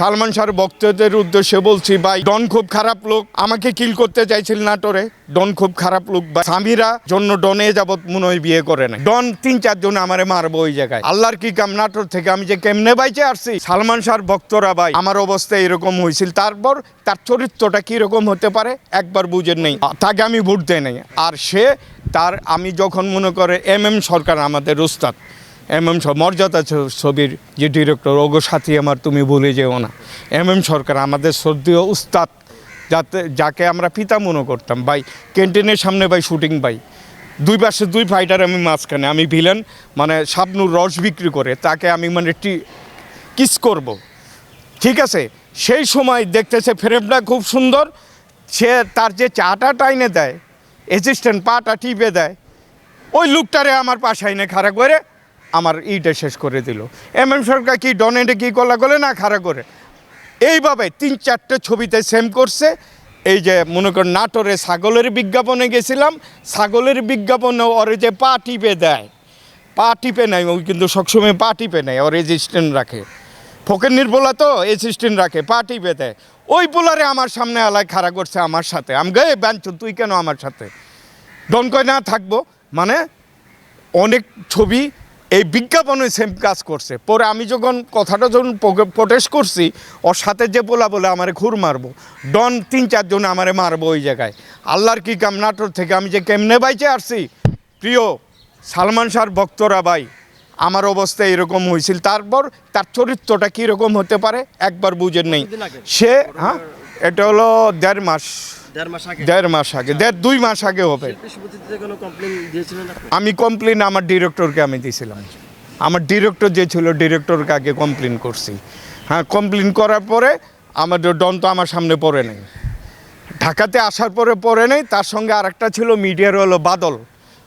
সালমান শাহর ভক্তদের উদ্দেশ্যে বলছি, ভাই, ডন খুব খারাপ লোক। আমাকে কিল করতে চাইছিল নাটোরে। ডন খুব খারাপ লোক, ভাই। স্বামীরা জন্য ডনে যাবত মনে হয় বিয়ে করে না ডন তিন চারজন আমারে মারবো ওই জায়গায়। আল্লাহর কি কাম? নাটোর থেকে আমি যে কেমনে বাইচে আসছি? সালমান শাহর ভক্তরা, ভাই, আমার অবস্থা এরকম হয়েছিল তারপর তার চরিত্রটা কীরকম হতে পারে একবার বুঝেন নেই। তাকে আমি ভোট দেয় নাই। আর সে তার, আমি যখন মনে করে এম এম সরকার আমাদের উস্তাদ এম এম মর্যাদা ছবির যে ডিরেক্টর ওগো সাথী আমার তুমি ভুলে যেও না। এম এম সরকার আমাদের শ্রদ্ধেয় উস্তাদ, যাতে যাকে আমরা পিতা মনে করতাম, ভাই, ক্যান্টিনের সামনে ভাই, শুটিং ভাই। দুই পাশে দুই ফাইটার আমি মাঝখানে, আমি ভিলেন মানে শাবনুর রস বিক্রি করে তাকে আমি মানে টি কিস করব। ঠিক আছে? সেই সময় দেখতেছে ফ্রেমটা খুব সুন্দর, সে তার যে চাটা টাইনে দেয় অ্যাসিস্ট্যান্ট পাটা টিপে দেয়, ওই লুকটারে আমার পাশে এনে খাড়া করে আমার ইটা শেষ করে দিল। এম এম সরকার কি ডনেটে কি কলা গলে না খাড়া করে? এইভাবে তিন চারটে ছবিতে সেম করছে। এই যে মনে কর নাটোরে ছাগলের বিজ্ঞাপনে গেছিলাম, ছাগলের বিজ্ঞাপনে ওরে যে পা টিপে দেয়। পা টিপে নেয় ওই কিন্তু সবসময় পা টিপে নেয় ওর রেজিস্ট্যান্ট রাখে। ফোকের নির্বলা তো অ্যাসিস্ট্যান্ট রাখে, পা টিপে দেয়। ওই পোলারে আমার সামনে আলায় খাড়া করছে আমার সাথে। আমি গে বাঞ্চ তুই কেন আমার সাথে? ডন কয়, না, থাকব। মানে অনেক ছবি এই বিজ্ঞাপনে সেম কাজ করছে। পরে আমি যখন কথাটা যখন প্রটেস্ট করছি ওর সাথে যে বলা বলে আমারে ঘুর মারবো ডন তিন চারজন আমারে মারবো ওই জায়গায়। আল্লাহর কি কাম নাটোর থেকে আমি যে কেমনে বাইচে আসছি? প্রিয় সালমান শাহর ভক্তরা ভাই আমার অবস্থা এরকম হয়েছিল তারপর তার চরিত্রটা কীরকম হতে পারে একবার বুঝেন নেই। সে হ্যাঁ? এটা হলো দেড় মাস। দেড় মাস আগে? দেড় দেড় দুই মাস আগে হবে। আমি কমপ্লেন আমার ডিরেক্টরকে আমি দিয়েছিলাম। আমার ডিরেক্টর যে ছিল ডিরেক্টরকে আগে কমপ্লেন করছি। হ্যাঁ কমপ্লেন করার পরে আমার ডন তো আমার সামনে পড়ে নেই। ঢাকাতে আসার পরে পড়ে নেই তার সঙ্গে আরেকটা ছিল মিডিয়ার হলো বাদল।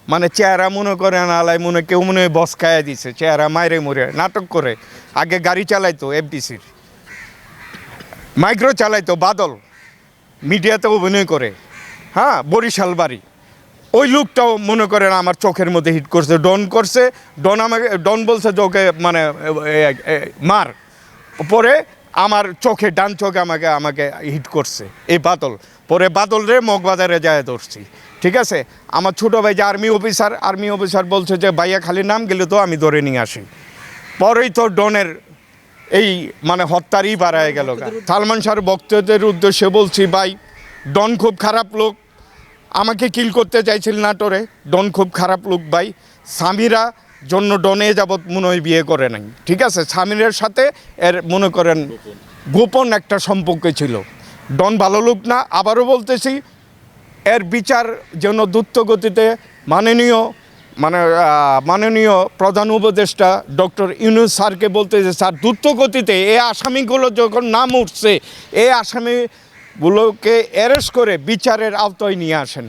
মানে চেহারা মনে করে নালায় মনে কেউ মনে হয় বস খাইয়া দিছে। চেহারা মাইরে মুরে নাটক করে। আগে গাড়ি চালাইতো এফডিসির মাইক্রো চালাইতো বাদল। মিডিয়াতে অভিনয় করে। হ্যাঁ বরিশাল বাড়ি। ওই লুকটাও মনে করেন আমার চোখের মধ্যে হিট করছে, ডন করছে। ডন আমাকে, ডন বলছে ওকে মানে মার। পরে আমার চোখে, ডান চোখে আমাকে আমাকে হিট করছে, এই বাদল। পরে বাদল রে মগবাজারে যায় ধরছি, ঠিক আছে? আমার ছোটো ভাই যে আর্মি অফিসার আর্মি অফিসার বলছে যে, ভাইয়া, খালি নাম গেলে তো আমি ধরে নিয়ে আসি। পরেই তো ডনের এই মানে হত্যারই বাড়ায় গেল। সালমান শাহর ভক্তদের উদ্দেশ্যে বলছি, ভাই, ডন খুব খারাপ লোক। আমাকে কিল করতে চাইছিল নাটোরে। ডন খুব খারাপ লোক, ভাই। স্বামীরা জন্য ডনে যাবৎ মনে হয় বিয়ে করে নাই। ঠিক আছে? স্বামীরের সাথে এর মনে করেন, গোপন একটা সম্পর্ক ছিল। ডন ভালো লোক না। আবারও বলতেছি, এর বিচার যেন দ্রুত গতিতে মাননীয় মানে মাননীয় প্রধান উপদেষ্টা ডক্টর ইউনুস স্যারকে বলতে যে, স্যার, দ্রুতগতিতে এই আসামিগুলো যখন নাম উঠছে, এই আসামিগুলোকে অ্যারেস্ট করে বিচারের আওতায় নিয়ে আসেন।